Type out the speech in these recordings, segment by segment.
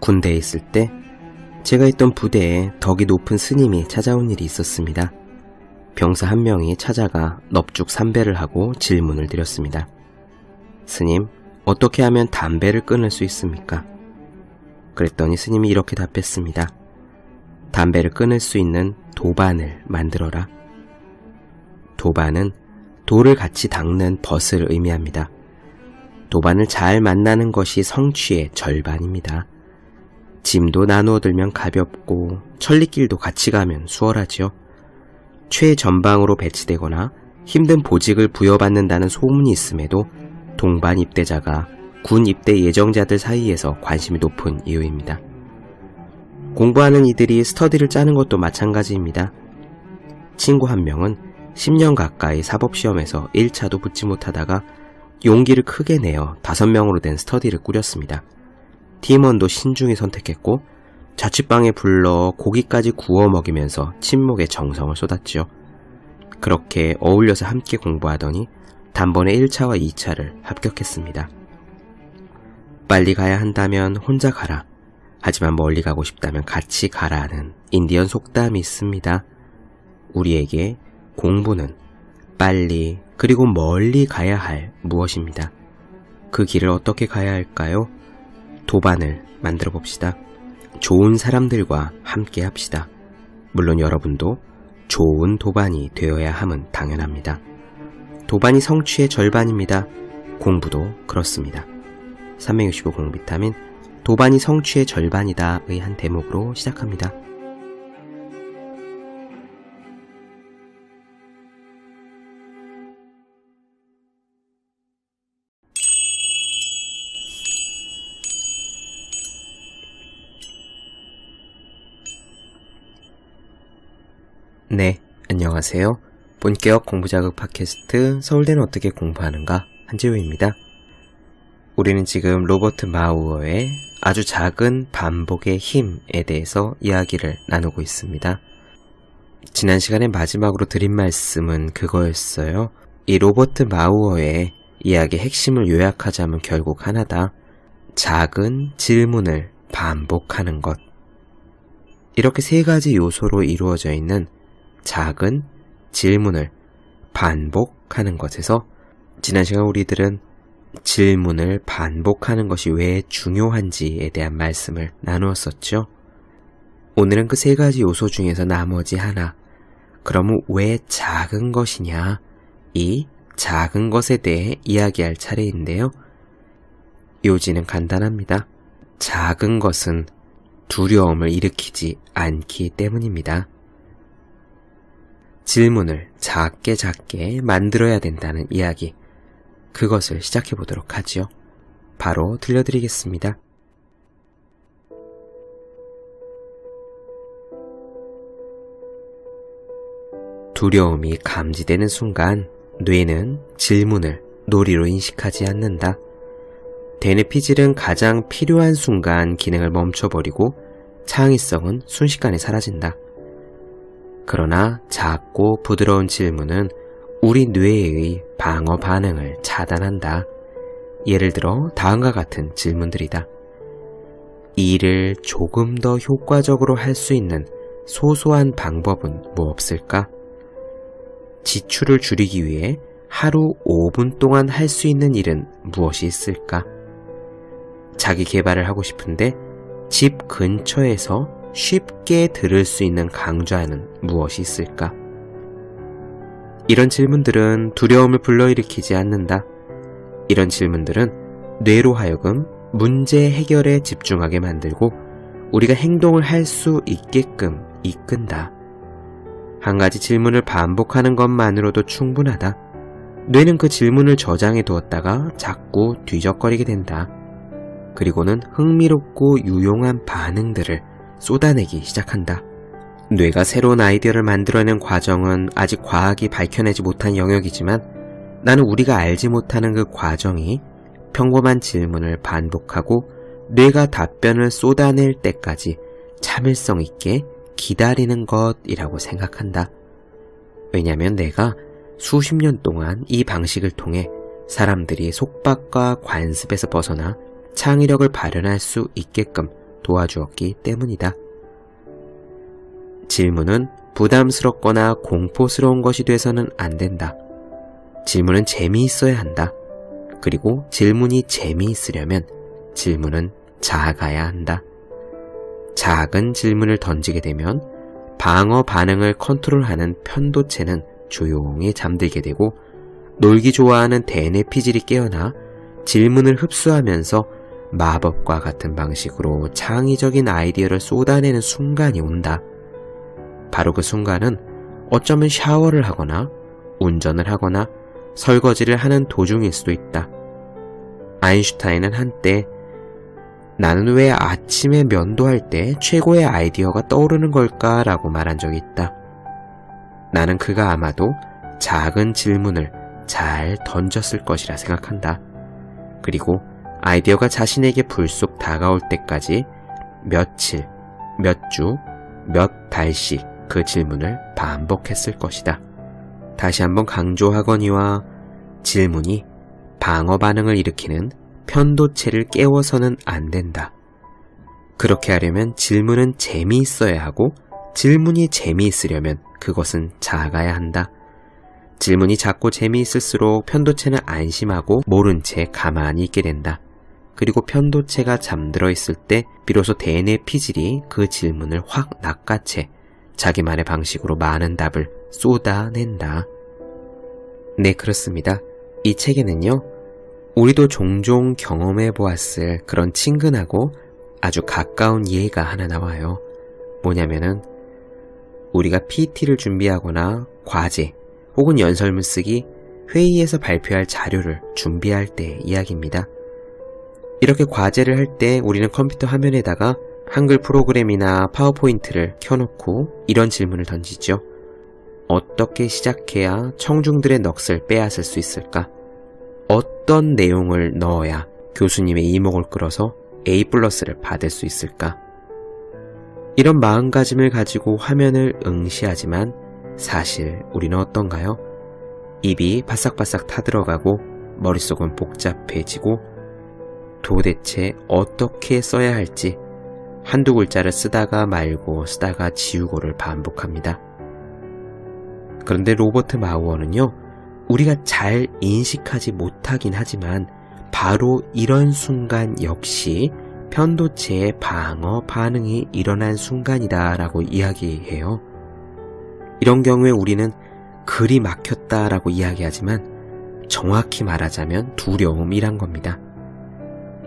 군대에 있을 때 제가 있던 부대에 덕이 높은 스님이 찾아온 일이 있었습니다. 병사 한 명이 찾아가 넙죽 삼배를 하고 질문을 드렸습니다. 스님, 어떻게 하면 담배를 끊을 수 있습니까? 그랬더니 스님이 이렇게 답했습니다. 담배를 끊을 수 있는 도반을 만들어라. 도반은 돌을 같이 닦는 벗을 의미합니다. 도반을 잘 만나는 것이 성취의 절반입니다. 짐도 나누어 들면 가볍고 천리길도 같이 가면 수월하지요. 최전방으로 배치되거나 힘든 보직을 부여받는다는 소문이 있음에도 동반 입대자가 군 입대 예정자들 사이에서 관심이 높은 이유입니다. 공부하는 이들이 스터디를 짜는 것도 마찬가지입니다. 친구 한 명은 10년 가까이 사법시험에서 1차도 붙지 못하다가 용기를 크게 내어 5명으로 된 스터디를 꾸렸습니다. 팀원도 신중히 선택했고 자취방에 불러 고기까지 구워 먹이면서 침묵의 정성을 쏟았지요. 그렇게 어울려서 함께 공부하더니 단번에 1차와 2차를 합격했습니다. 빨리 가야 한다면 혼자 가라. 하지만 멀리 가고 싶다면 같이 가라는 인디언 속담이 있습니다. 우리에게 공부는 빨리 그리고 멀리 가야 할 무엇입니다. 그 길을 어떻게 가야 할까요? 도반을 만들어 봅시다. 좋은 사람들과 함께 합시다. 물론 여러분도 좋은 도반이 되어야 함은 당연합니다. 도반이 성취의 절반입니다. 공부도 그렇습니다. 365 공비타민 도반이 성취의 절반이다의 한 대목으로 시작합니다. 네, 안녕하세요. 본격 공부자극 팟캐스트 서울대는 어떻게 공부하는가 한지우입니다. 우리는 지금 로버트 마우어의 아주 작은 반복의 힘에 대해서 이야기를 나누고 있습니다. 지난 시간에 마지막으로 드린 말씀은 그거였어요. 이 로버트 마우어의 이야기 핵심을 요약하자면 결국 하나다. 작은 질문을 반복하는 것. 이렇게 세 가지 요소로 이루어져 있는 작은 질문을 반복하는 것에서 지난 시간 우리들은 질문을 반복하는 것이 왜 중요한지에 대한 말씀을 나누었었죠. 오늘은 그 세 가지 요소 중에서 나머지 하나, 그러면 왜 작은 것이냐, 이 작은 것에 대해 이야기할 차례인데요. 요지는 간단합니다. 작은 것은 두려움을 일으키지 않기 때문입니다. 질문을 작게 작게 만들어야 된다는 이야기. 그것을 시작해 보도록 하지요. 바로 들려드리겠습니다. 두려움이 감지되는 순간 뇌는 질문을 놀이로 인식하지 않는다. 대뇌 피질은 가장 필요한 순간 기능을 멈춰버리고 창의성은 순식간에 사라진다. 그러나 작고 부드러운 질문은 우리 뇌의 방어 반응을 차단한다. 예를 들어 다음과 같은 질문들이다. 이 일을 조금 더 효과적으로 할 수 있는 소소한 방법은 뭐 없을까? 지출을 줄이기 위해 하루 5분 동안 할 수 있는 일은 무엇이 있을까? 자기 개발을 하고 싶은데 집 근처에서 쉽게 들을 수 있는 강좌는 무엇이 있을까? 이런 질문들은 두려움을 불러일으키지 않는다. 이런 질문들은 뇌로 하여금 문제 해결에 집중하게 만들고 우리가 행동을 할 수 있게끔 이끈다. 한 가지 질문을 반복하는 것만으로도 충분하다. 뇌는 그 질문을 저장해 두었다가 자꾸 뒤적거리게 된다. 그리고는 흥미롭고 유용한 반응들을 쏟아내기 시작한다. 뇌가 새로운 아이디어를 만들어내는 과정은 아직 과학이 밝혀내지 못한 영역이지만 나는 우리가 알지 못하는 그 과정이 평범한 질문을 반복하고 뇌가 답변을 쏟아낼 때까지 참을성 있게 기다리는 것이라고 생각한다. 왜냐면 내가 수십 년 동안 이 방식을 통해 사람들이 속박과 관습에서 벗어나 창의력을 발현할 수 있게끔 도와주었기 때문이다. 질문은 부담스럽거나 공포스러운 것이 돼서는 안 된다. 질문은 재미있어야 한다. 그리고 질문이 재미있으려면 질문은 작아야 한다. 작은 질문을 던지게 되면 방어 반응을 컨트롤하는 편도체는 조용히 잠들게 되고 놀기 좋아하는 대뇌 피질이 깨어나 질문을 흡수하면서 마법과 같은 방식으로 창의적인 아이디어를 쏟아내는 순간이 온다. 바로 그 순간은 어쩌면 샤워를 하거나 운전을 하거나 설거지를 하는 도중일 수도 있다. 아인슈타인은 한때 나는 왜 아침에 면도할 때 최고의 아이디어가 떠오르는 걸까 라고 말한 적이 있다. 나는 그가 아마도 작은 질문을 잘 던졌을 것이라 생각한다. 그리고 아이디어가 자신에게 불쑥 다가올 때까지 며칠, 몇 주, 몇 달씩 그 질문을 반복했을 것이다. 다시 한번 강조하거니와 질문이 방어 반응을 일으키는 편도체를 깨워서는 안 된다. 그렇게 하려면 질문은 재미있어야 하고 질문이 재미있으려면 그것은 작아야 한다. 질문이 작고 재미있을수록 편도체는 안심하고 모른 채 가만히 있게 된다. 그리고 편도체가 잠들어 있을 때 비로소 대뇌 피질이 그 질문을 확 낚아채 자기만의 방식으로 많은 답을 쏟아낸다. 네, 그렇습니다. 이 책에는요, 우리도 종종 경험해 보았을 그런 친근하고 아주 가까운 예가 하나 나와요. 뭐냐면은, 우리가 PT를 준비하거나 과제 혹은 연설문 쓰기, 회의에서 발표할 자료를 준비할 때 이야기입니다. 이렇게 과제를 할 때 우리는 컴퓨터 화면에다가 한글 프로그램이나 파워포인트를 켜놓고 이런 질문을 던지죠. 어떻게 시작해야 청중들의 넋을 빼앗을 수 있을까? 어떤 내용을 넣어야 교수님의 이목을 끌어서 A 플러스를 받을 수 있을까? 이런 마음가짐을 가지고 화면을 응시하지만 사실 우리는 어떤가요? 입이 바싹바싹 타들어가고 머릿속은 복잡해지고 도대체 어떻게 써야 할지 한두 글자를 쓰다가 말고 쓰다가 지우고를 반복합니다. 그런데 로버트 마우어는요, 우리가 잘 인식하지 못하긴 하지만 바로 이런 순간 역시 편도체의 방어 반응이 일어난 순간이다라고 이야기해요. 이런 경우에 우리는 글이 막혔다라고 이야기하지만 정확히 말하자면 두려움이란 겁니다.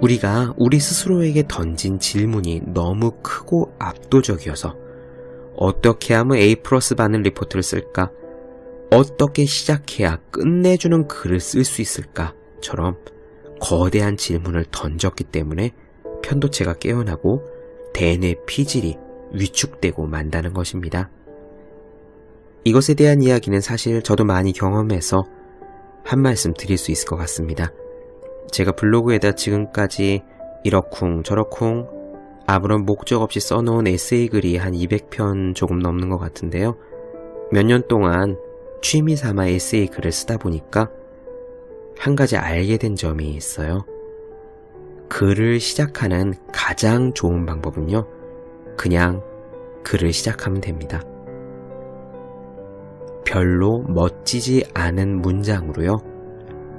우리가 우리 스스로에게 던진 질문이 너무 크고 압도적이어서 어떻게 하면 A 플러스 받는 리포트를 쓸까? 어떻게 시작해야 끝내주는 글을 쓸 수 있을까?처럼 거대한 질문을 던졌기 때문에 편도체가 깨어나고 대뇌 피질이 위축되고 만다는 것입니다. 이것에 대한 이야기는 사실 저도 많이 경험해서 한 말씀 드릴 수 있을 것 같습니다. 제가 블로그에다 지금까지 이러쿵 저러쿵 아무런 목적 없이 써놓은 에세이 글이 한 200편 조금 넘는 것 같은데요. 몇 년 동안 취미 삼아 에세이 글을 쓰다 보니까 한 가지 알게 된 점이 있어요. 글을 시작하는 가장 좋은 방법은요, 그냥 글을 시작하면 됩니다. 별로 멋지지 않은 문장으로요,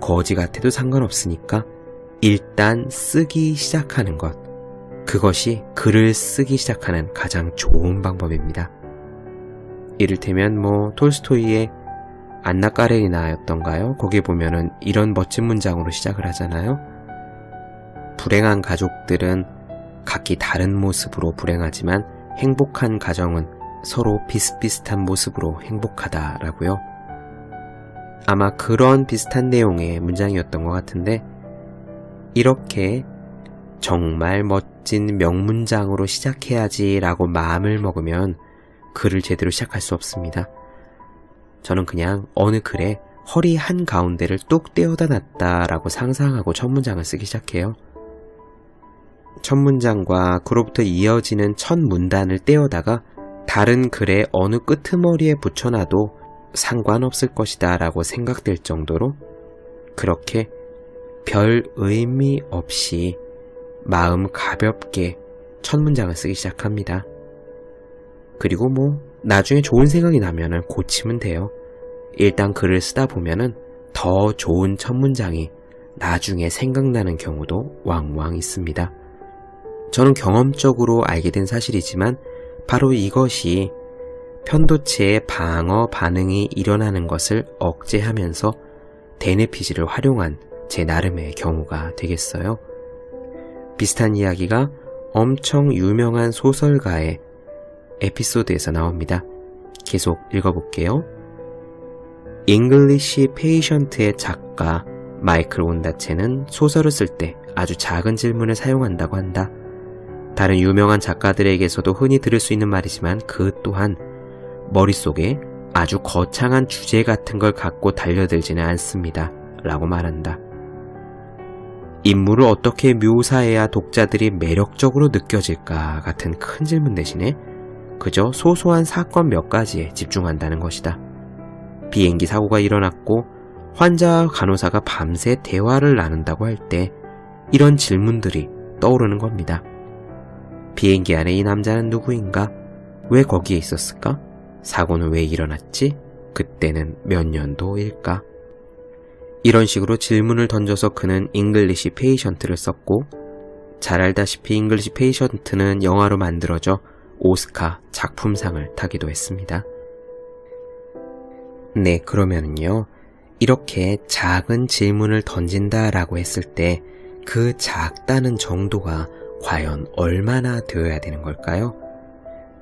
거지 같아도 상관없으니까 일단 쓰기 시작하는 것. 그것이 글을 쓰기 시작하는 가장 좋은 방법입니다. 이를테면 뭐 톨스토이의 안나 까레리나였던가요? 거기 보면은 이런 멋진 문장으로 시작을 하잖아요. 불행한 가족들은 각기 다른 모습으로 불행하지만 행복한 가정은 서로 비슷비슷한 모습으로 행복하다라고요. 아마 그런 비슷한 내용의 문장이었던 것 같은데 이렇게 정말 멋진 명문장으로 시작해야지 라고 마음을 먹으면 글을 제대로 시작할 수 없습니다. 저는 그냥 어느 글에 허리 한 가운데를 뚝 떼어다 놨다라고 상상하고 첫 문장을 쓰기 시작해요. 첫 문장과 그로부터 이어지는 첫 문단을 떼어다가 다른 글의 어느 끄트머리에 붙여놔도 상관없을 것이다 라고 생각될 정도로 그렇게 별 의미 없이 마음 가볍게 첫 문장을 쓰기 시작합니다. 그리고 뭐 나중에 좋은 생각이 나면은 고치면 돼요. 일단 글을 쓰다 보면은 더 좋은 첫 문장이 나중에 생각나는 경우도 왕왕 있습니다. 저는 경험적으로 알게 된 사실이지만 바로 이것이 편도체의 방어 반응이 일어나는 것을 억제하면서 데네피지를 활용한 제 나름의 경우가 되겠어요. 비슷한 이야기가 엄청 유명한 소설가의 에피소드에서 나옵니다. 계속 읽어볼게요. 잉글리시 페이션트의 작가 마이클 온다체는 소설을 쓸 때 아주 작은 질문을 사용한다고 한다. 다른 유명한 작가들에게서도 흔히 들을 수 있는 말이지만 그 또한 머릿속에 아주 거창한 주제 같은 걸 갖고 달려들지는 않습니다. 라고 말한다. 인물을 어떻게 묘사해야 독자들이 매력적으로 느껴질까 같은 큰 질문 대신에 그저 소소한 사건 몇 가지에 집중한다는 것이다. 비행기 사고가 일어났고 환자와 간호사가 밤새 대화를 나눈다고 할 때 이런 질문들이 떠오르는 겁니다. 비행기 안에 이 남자는 누구인가? 왜 거기에 있었을까? 사고는 왜 일어났지? 그때는 몇 년도일까? 이런 식으로 질문을 던져서 그는 잉글리시 페이션트를 썼고 잘 알다시피 잉글리시 페이션트는 영화로 만들어져 오스카 작품상을 타기도 했습니다. 네, 그러면요. 이렇게 작은 질문을 던진다라고 했을 때 그 작다는 정도가 과연 얼마나 되어야 되는 걸까요?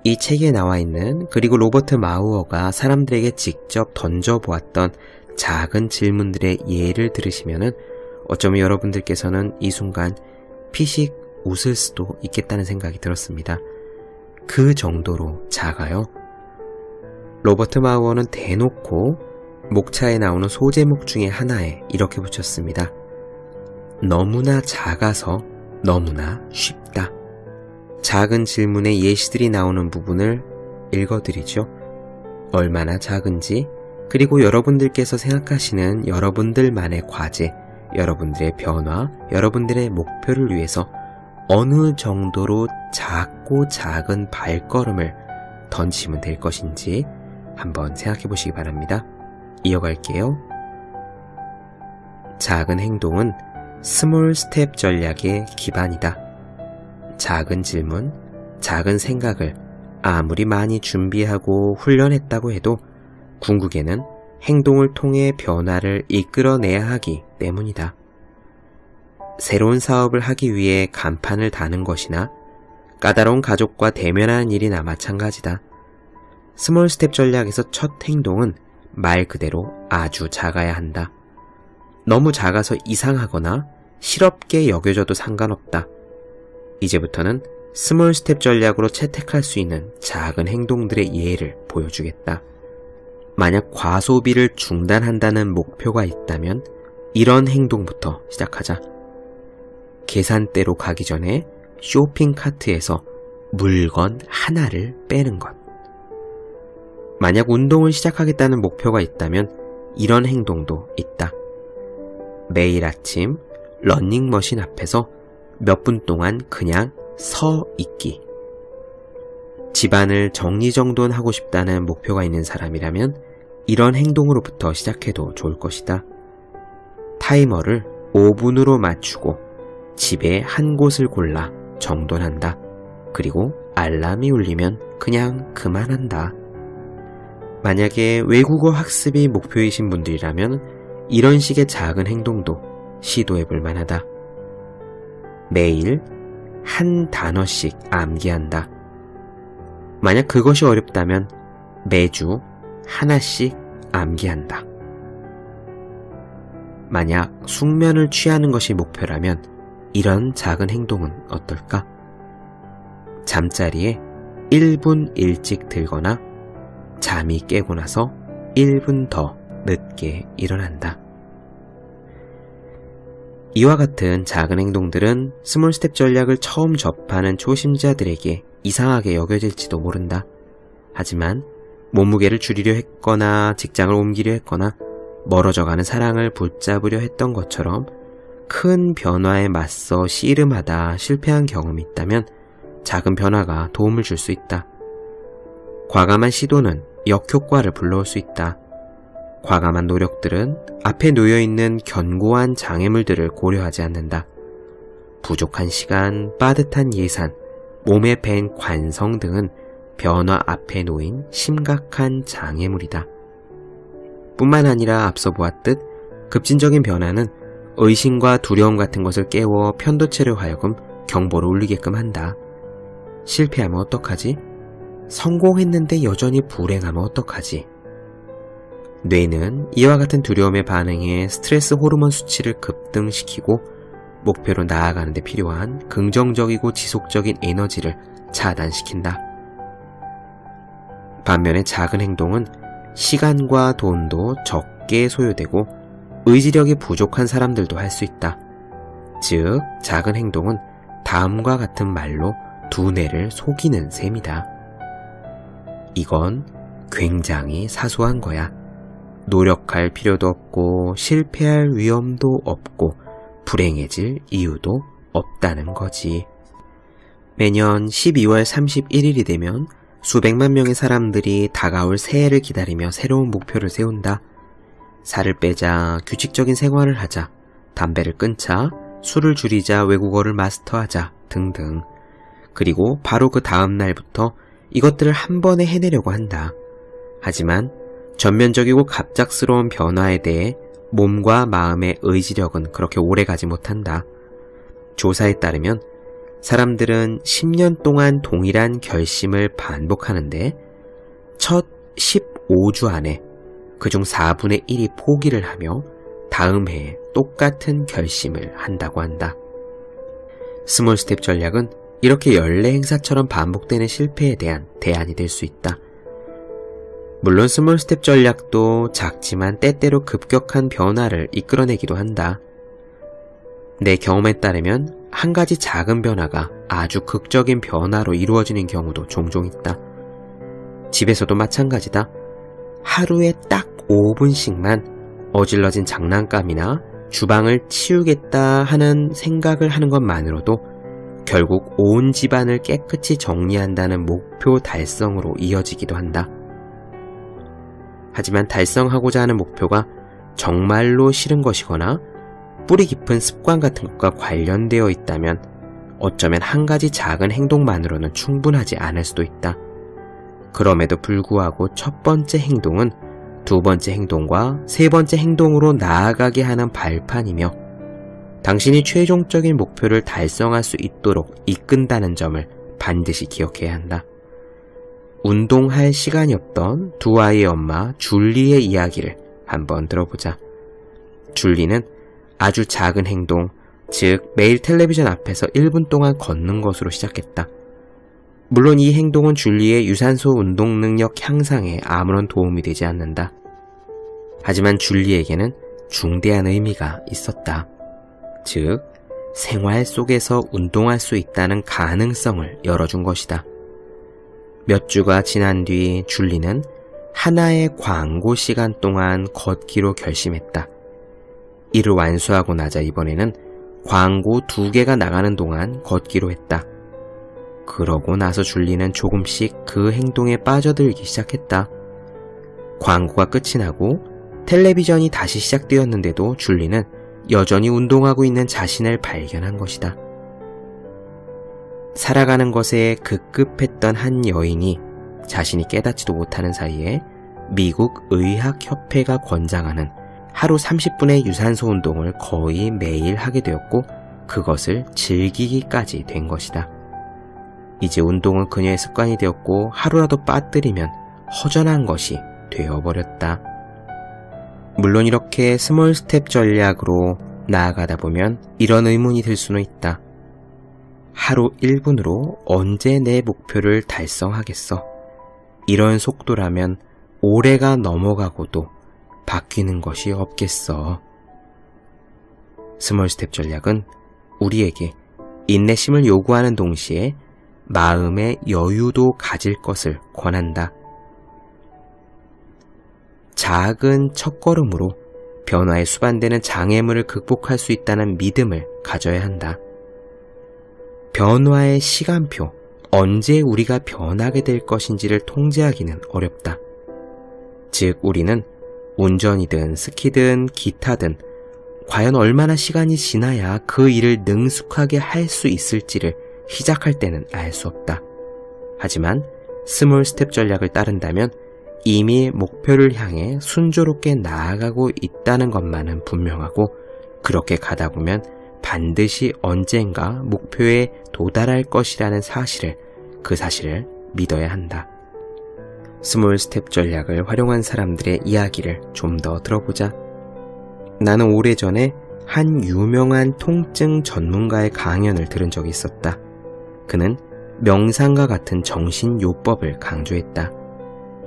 이 책에 나와 있는 그리고 로버트 마우어가 사람들에게 직접 던져보았던 작은 질문들의 예를 들으시면은 어쩌면 여러분들께서는 이 순간 피식 웃을 수도 있겠다는 생각이 들었습니다. 그 정도로 작아요. 로버트 마우어는 대놓고 목차에 나오는 소제목 중에 하나에 이렇게 붙였습니다. 너무나 작아서 너무나 쉽다. 작은 질문에 예시들이 나오는 부분을 읽어드리죠. 얼마나 작은지, 그리고 여러분들께서 생각하시는 여러분들만의 과제, 여러분들의 변화, 여러분들의 목표를 위해서 어느 정도로 작고 작은 발걸음을 던지면 될 것인지 한번 생각해 보시기 바랍니다. 이어갈게요. 작은 행동은 스몰 스텝 전략의 기반이다. 작은 질문, 작은 생각을 아무리 많이 준비하고 훈련했다고 해도 궁극에는 행동을 통해 변화를 이끌어내야 하기 때문이다. 새로운 사업을 하기 위해 간판을 다는 것이나 까다로운 가족과 대면하는 일이나 마찬가지다. 스몰 스텝 전략에서 첫 행동은 말 그대로 아주 작아야 한다. 너무 작아서 이상하거나 실없게 여겨져도 상관없다. 이제부터는 스몰 스텝 전략으로 채택할 수 있는 작은 행동들의 예를 보여주겠다. 만약 과소비를 중단한다는 목표가 있다면 이런 행동부터 시작하자. 계산대로 가기 전에 쇼핑 카트에서 물건 하나를 빼는 것. 만약 운동을 시작하겠다는 목표가 있다면 이런 행동도 있다. 매일 아침 러닝머신 앞에서 몇 분 동안 그냥 서 있기. 집안을 정리정돈하고 싶다는 목표가 있는 사람이라면 이런 행동으로부터 시작해도 좋을 것이다. 타이머를 5분으로 맞추고 집에 한 곳을 골라 정돈한다. 그리고 알람이 울리면 그냥 그만한다. 만약에 외국어 학습이 목표이신 분들이라면 이런 식의 작은 행동도 시도해 볼 만하다. 매일 한 단어씩 암기한다. 만약 그것이 어렵다면 매주 하나씩 암기한다. 만약 숙면을 취하는 것이 목표라면 이런 작은 행동은 어떨까? 잠자리에 1분 일찍 들거나 잠이 깨고 나서 1분 더 늦게 일어난다. 이와 같은 작은 행동들은 스몰 스텝 전략을 처음 접하는 초심자들에게 이상하게 여겨질지도 모른다. 하지만 몸무게를 줄이려 했거나 직장을 옮기려 했거나 멀어져가는 사랑을 붙잡으려 했던 것처럼 큰 변화에 맞서 씨름하다 실패한 경험이 있다면 작은 변화가 도움을 줄 수 있다. 과감한 시도는 역효과를 불러올 수 있다. 과감한 노력들은 앞에 놓여 있는 견고한 장애물들을 고려하지 않는다. 부족한 시간, 빠듯한 예산, 몸에 밴 관성 등은 변화 앞에 놓인 심각한 장애물이다. 뿐만 아니라 앞서 보았듯 급진적인 변화는 의심과 두려움 같은 것을 깨워 편도체를 하여금 경보를 울리게끔 한다. 실패하면 어떡하지? 성공했는데 여전히 불행하면 어떡하지? 뇌는 이와 같은 두려움에 반응해 스트레스 호르몬 수치를 급등시키고 목표로 나아가는 데 필요한 긍정적이고 지속적인 에너지를 차단시킨다. 반면에 작은 행동은 시간과 돈도 적게 소요되고 의지력이 부족한 사람들도 할 수 있다. 즉, 작은 행동은 다음과 같은 말로 두뇌를 속이는 셈이다. 이건 굉장히 사소한 거야. 노력할 필요도 없고 실패할 위험도 없고 불행해질 이유도 없다는 거지. 매년 12월 31일이 되면 수백만 명의 사람들이 다가올 새해를 기다리며 새로운 목표를 세운다. 살을 빼자, 규칙적인 생활을 하자, 담배를 끊자, 술을 줄이자, 외국어를 마스터하자 등등. 그리고 바로 그 다음 날부터 이것들을 한 번에 해내려고 한다. 하지만 전면적이고 갑작스러운 변화에 대해 몸과 마음의 의지력은 그렇게 오래 가지 못한다. 조사에 따르면 사람들은 10년 동안 동일한 결심을 반복하는데 첫 15주 안에 그중 4분의 1이 포기를 하며 다음 해에 똑같은 결심을 한다고 한다. 스몰 스텝 전략은 이렇게 연례 행사처럼 반복되는 실패에 대한 대안이 될 수 있다. 물론 스몰 스텝 전략도 작지만 때때로 급격한 변화를 이끌어내기도 한다. 내 경험에 따르면 한 가지 작은 변화가 아주 극적인 변화로 이루어지는 경우도 종종 있다. 집에서도 마찬가지다. 하루에 딱 5분씩만 어질러진 장난감이나 주방을 치우겠다 하는 생각을 하는 것만으로도 결국 온 집안을 깨끗이 정리한다는 목표 달성으로 이어지기도 한다. 하지만 달성하고자 하는 목표가 정말로 싫은 것이거나 뿌리 깊은 습관 같은 것과 관련되어 있다면 어쩌면 한 가지 작은 행동만으로는 충분하지 않을 수도 있다. 그럼에도 불구하고 첫 번째 행동은 두 번째 행동과 세 번째 행동으로 나아가게 하는 발판이며 당신이 최종적인 목표를 달성할 수 있도록 이끈다는 점을 반드시 기억해야 한다. 운동할 시간이 없던 두 아이의 엄마 줄리의 이야기를 한번 들어보자. 줄리는 아주 작은 행동, 즉 매일 텔레비전 앞에서 1분 동안 걷는 것으로 시작했다. 물론 이 행동은 줄리의 유산소 운동 능력 향상에 아무런 도움이 되지 않는다. 하지만 줄리에게는 중대한 의미가 있었다. 즉, 생활 속에서 운동할 수 있다는 가능성을 열어준 것이다. 몇 주가 지난 뒤 줄리는 하나의 광고 시간 동안 걷기로 결심했다. 이를 완수하고 나자 이번에는 광고 두 개가 나가는 동안 걷기로 했다. 그러고 나서 줄리는 조금씩 그 행동에 빠져들기 시작했다. 광고가 끝이 나고 텔레비전이 다시 시작되었는데도 줄리는 여전히 운동하고 있는 자신을 발견한 것이다. 살아가는 것에 급급했던 한 여인이 자신이 깨닫지도 못하는 사이에 미국 의학협회가 권장하는 하루 30분의 유산소 운동을 거의 매일 하게 되었고 그것을 즐기기까지 된 것이다. 이제 운동은 그녀의 습관이 되었고 하루라도 빠뜨리면 허전한 것이 되어버렸다. 물론 이렇게 스몰 스텝 전략으로 나아가다 보면 이런 의문이 들 수는 있다. 하루 1분으로 언제 내 목표를 달성하겠어? 이런 속도라면 올해가 넘어가고도 바뀌는 것이 없겠어. 스몰 스텝 전략은 우리에게 인내심을 요구하는 동시에 마음의 여유도 가질 것을 권한다. 작은 첫걸음으로 변화에 수반되는 장애물을 극복할 수 있다는 믿음을 가져야 한다. 변화의 시간표, 언제 우리가 변하게 될 것인지를 통제하기는 어렵다. 즉, 우리는 운전이든 스키든 기타든 과연 얼마나 시간이 지나야 그 일을 능숙하게 할 수 있을지를 시작할 때는 알 수 없다. 하지만 스몰 스텝 전략을 따른다면 이미 목표를 향해 순조롭게 나아가고 있다는 것만은 분명하고 그렇게 가다 보면 반드시 언젠가 목표에 도달할 것이라는 사실을 그 사실을 믿어야 한다. 스몰 스텝 전략을 활용한 사람들의 이야기를 좀 더 들어보자. 나는 오래전에 한 유명한 통증 전문가의 강연을 들은 적이 있었다. 그는 명상과 같은 정신 요법을 강조했다.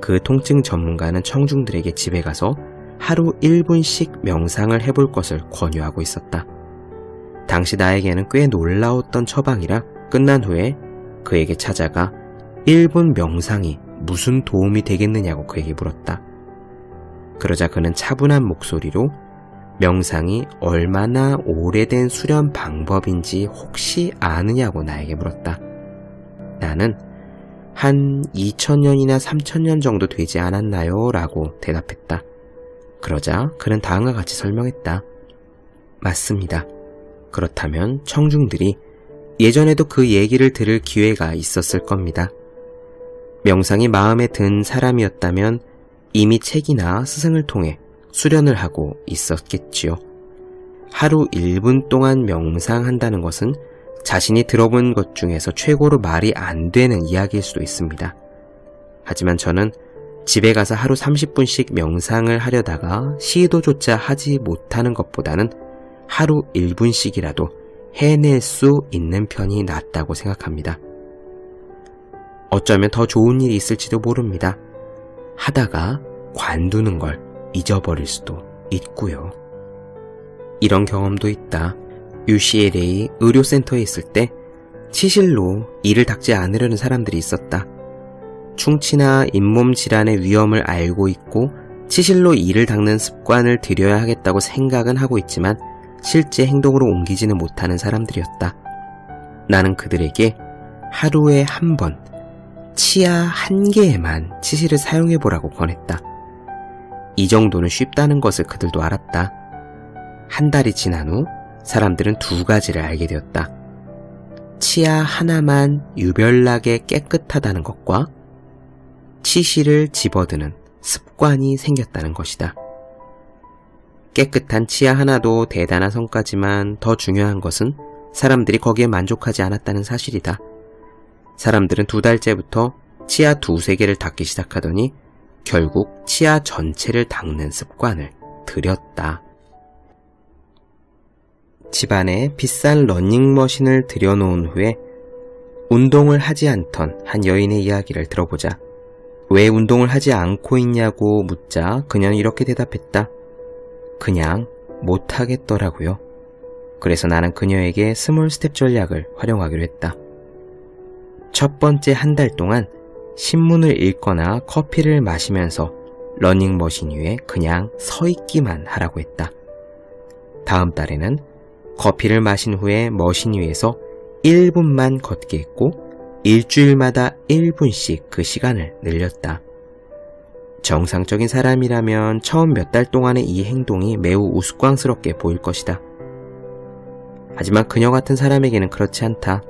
그 통증 전문가는 청중들에게 집에 가서 하루 1분씩 명상을 해볼 것을 권유하고 있었다. 당시 나에게는 꽤 놀라웠던 처방이라 끝난 후에 그에게 찾아가 1분 명상이 무슨 도움이 되겠느냐고 그에게 물었다. 그러자 그는 차분한 목소리로 명상이 얼마나 오래된 수련 방법인지 혹시 아느냐고 나에게 물었다. 나는 한 2000년이나 3000년 정도 되지 않았나요? 라고 대답했다. 그러자 그는 다음과 같이 설명했다. 맞습니다. 그렇다면 청중들이 예전에도 그 얘기를 들을 기회가 있었을 겁니다. 명상이 마음에 든 사람이었다면 이미 책이나 스승을 통해 수련을 하고 있었겠지요. 하루 1분 동안 명상한다는 것은 자신이 들어본 것 중에서 최고로 말이 안 되는 이야기일 수도 있습니다. 하지만 저는 집에 가서 하루 30분씩 명상을 하려다가 시도조차 하지 못하는 것보다는 하루 1분씩이라도 해낼 수 있는 편이 낫다고 생각합니다. 어쩌면 더 좋은 일이 있을지도 모릅니다. 하다가 관두는 걸 잊어버릴 수도 있고요. 이런 경험도 있다. UCLA 의료센터에 있을 때 치실로 이를 닦지 않으려는 사람들이 있었다. 충치나 잇몸 질환의 위험을 알고 있고 치실로 이를 닦는 습관을 들여야 하겠다고 생각은 하고 있지만 실제 행동으로 옮기지는 못하는 사람들이었다. 나는 그들에게 하루에 한 번, 치아 한 개에만 치실을 사용해 보라고 권했다. 이 정도는 쉽다는 것을 그들도 알았다. 한 달이 지난 후 사람들은 두 가지를 알게 되었다. 치아 하나만 유별나게 깨끗하다는 것과 치실을 집어드는 습관이 생겼다는 것이다. 깨끗한 치아 하나도 대단한 성과지만 더 중요한 것은 사람들이 거기에 만족하지 않았다는 사실이다. 사람들은 두 달째부터 치아 두세 개를 닦기 시작하더니 결국 치아 전체를 닦는 습관을 들였다. 집안에 비싼 러닝머신을 들여놓은 후에 운동을 하지 않던 한 여인의 이야기를 들어보자. 왜 운동을 하지 않고 있냐고 묻자 그녀는 이렇게 대답했다. 그냥 못하겠더라고요. 그래서 나는 그녀에게 스몰 스텝 전략을 활용하기로 했다. 첫 번째 한 달 동안 신문을 읽거나 커피를 마시면서 러닝머신 위에 그냥 서 있기만 하라고 했다. 다음 달에는 커피를 마신 후에 머신 위에서 1분만 걷게 했고 일주일마다 1분씩 그 시간을 늘렸다. 정상적인 사람이라면 처음 몇 달 동안의 이 행동이 매우 우스꽝스럽게 보일 것이다. 하지만 그녀 같은 사람에게는 그렇지 않다.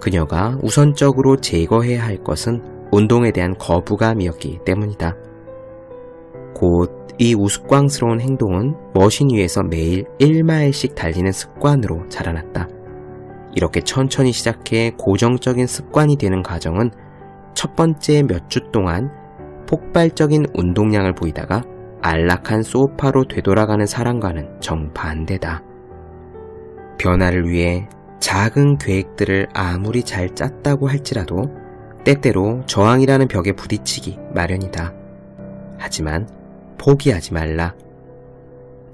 그녀가 우선적으로 제거해야 할 것은 운동에 대한 거부감이었기 때문이다. 곧 이 우스꽝스러운 행동은 머신 위에서 매일 1마일씩 달리는 습관으로 자라났다. 이렇게 천천히 시작해 고정적인 습관이 되는 과정은 첫 번째 몇 주 동안 폭발적인 운동량을 보이다가 안락한 소파로 되돌아가는 사람과는 정반대다. 변화를 위해 작은 계획들을 아무리 잘 짰다고 할지라도 때때로 저항이라는 벽에 부딪히기 마련이다. 하지만 포기하지 말라.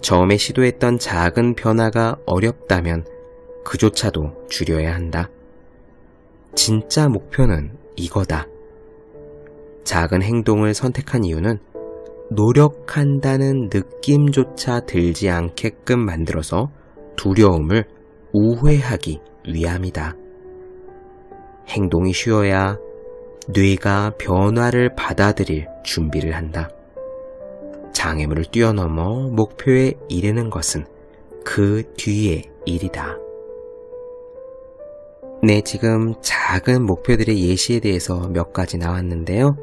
처음에 시도했던 작은 변화가 어렵다면 그조차도 줄여야 한다. 진짜 목표는 이거다. 작은 행동을 선택한 이유는 노력한다는 느낌조차 들지 않게끔 만들어서 두려움을 우회하기 위함이다. 행동이 쉬워야 뇌가 변화를 받아들일 준비를 한다. 장애물을 뛰어넘어 목표에 이르는 것은 그 뒤의 일이다. 네, 지금 작은 목표들의 예시에 대해서 몇 가지 나왔는데요.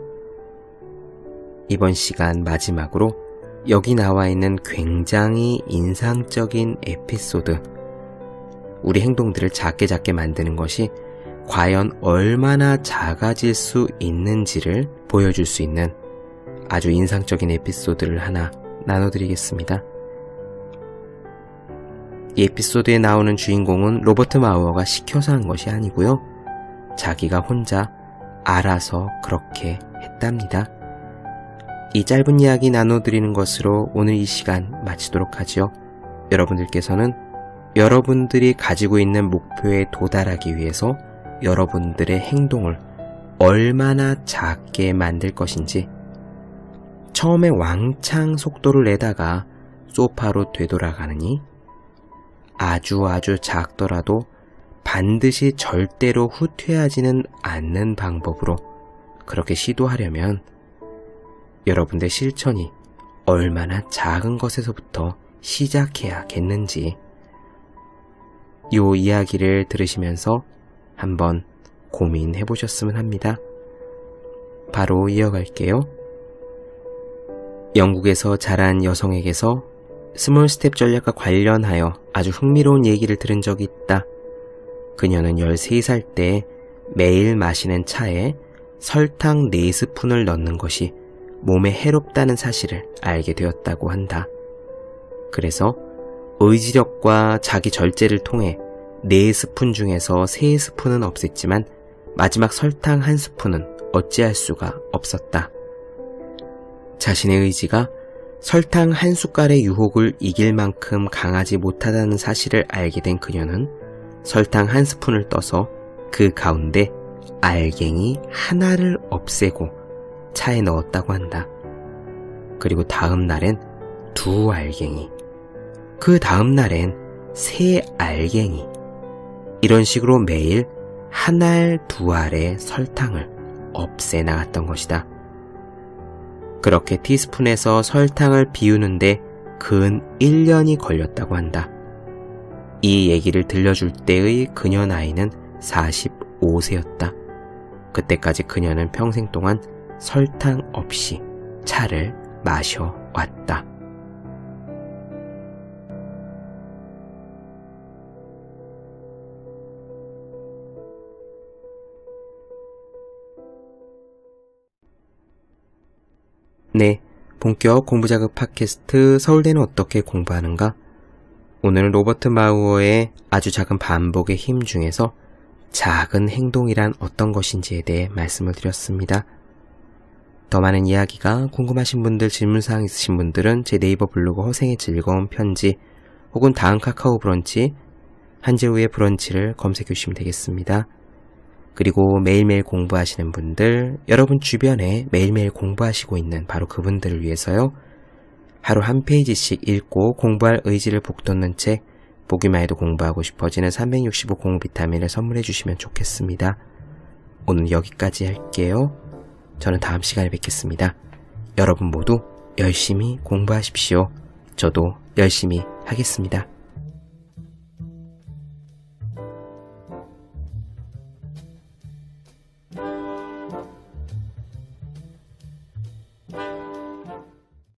이번 시간 마지막으로 여기 나와 있는 굉장히 인상적인 에피소드, 우리 행동들을 작게 작게 만드는 것이 과연 얼마나 작아질 수 있는지를 보여줄 수 있는 아주 인상적인 에피소드를 하나 나눠드리겠습니다. 이 에피소드에 나오는 주인공은 로버트 마우어가 시켜서 한 것이 아니고요. 자기가 혼자 알아서 그렇게 했답니다. 이 짧은 이야기 나눠드리는 것으로 오늘 이 시간 마치도록 하죠. 여러분들께서는 여러분들이 가지고 있는 목표에 도달하기 위해서 여러분들의 행동을 얼마나 작게 만들 것인지 처음에 왕창 속도를 내다가 소파로 되돌아가느니 아주 아주 작더라도 반드시 절대로 후퇴하지는 않는 방법으로 그렇게 시도하려면 여러분의 실천이 얼마나 작은 것에서부터 시작해야겠는지 요 이야기를 들으시면서 한번 고민해 보셨으면 합니다. 바로 이어갈게요. 영국에서 자란 여성에게서 스몰 스텝 전략과 관련하여 아주 흥미로운 얘기를 들은 적이 있다. 그녀는 13살 때 매일 마시는 차에 설탕 4스푼을 넣는 것이 몸에 해롭다는 사실을 알게 되었다고 한다. 그래서 의지력과 자기 절제를 통해 4스푼 중에서 3스푼은 없앴지만 마지막 설탕 1스푼은 어찌할 수가 없었다. 자신의 의지가 설탕 한 숟갈의 유혹을 이길 만큼 강하지 못하다는 사실을 알게 된 그녀는 설탕 한 스푼을 떠서 그 가운데 알갱이 하나를 없애고 차에 넣었다고 한다. 그리고 다음 날엔 두 알갱이, 그 다음 날엔 세 알갱이, 이런 식으로 매일 한 알, 두 알의 설탕을 없애 나갔던 것이다. 그렇게 티스푼에서 설탕을 비우는데 근 1년이 걸렸다고 한다. 이 얘기를 들려줄 때의 그녀 나이는 45세였다. 그때까지 그녀는 평생 동안 설탕 없이 차를 마셔왔다. 네, 본격 공부자극 팟캐스트 서울대는 어떻게 공부하는가? 오늘은 로버트 마우어의 아주 작은 반복의 힘 중에서 작은 행동이란 어떤 것인지에 대해 말씀을 드렸습니다. 더 많은 이야기가 궁금하신 분들, 질문사항 있으신 분들은 제 네이버 블로그 허생의 즐거운 편지 혹은 다음 카카오 브런치 한재우의 브런치를 검색해 주시면 되겠습니다. 그리고 매일매일 공부하시는 분들, 여러분 주변에 매일매일 공부하시고 있는 바로 그분들을 위해서요. 하루 한 페이지씩 읽고 공부할 의지를 북돋는 책, 보기만 해도 공부하고 싶어지는 365 공부 비타민을 선물해 주시면 좋겠습니다. 오늘 여기까지 할게요. 저는 다음 시간에 뵙겠습니다. 여러분 모두 열심히 공부하십시오. 저도 열심히 하겠습니다.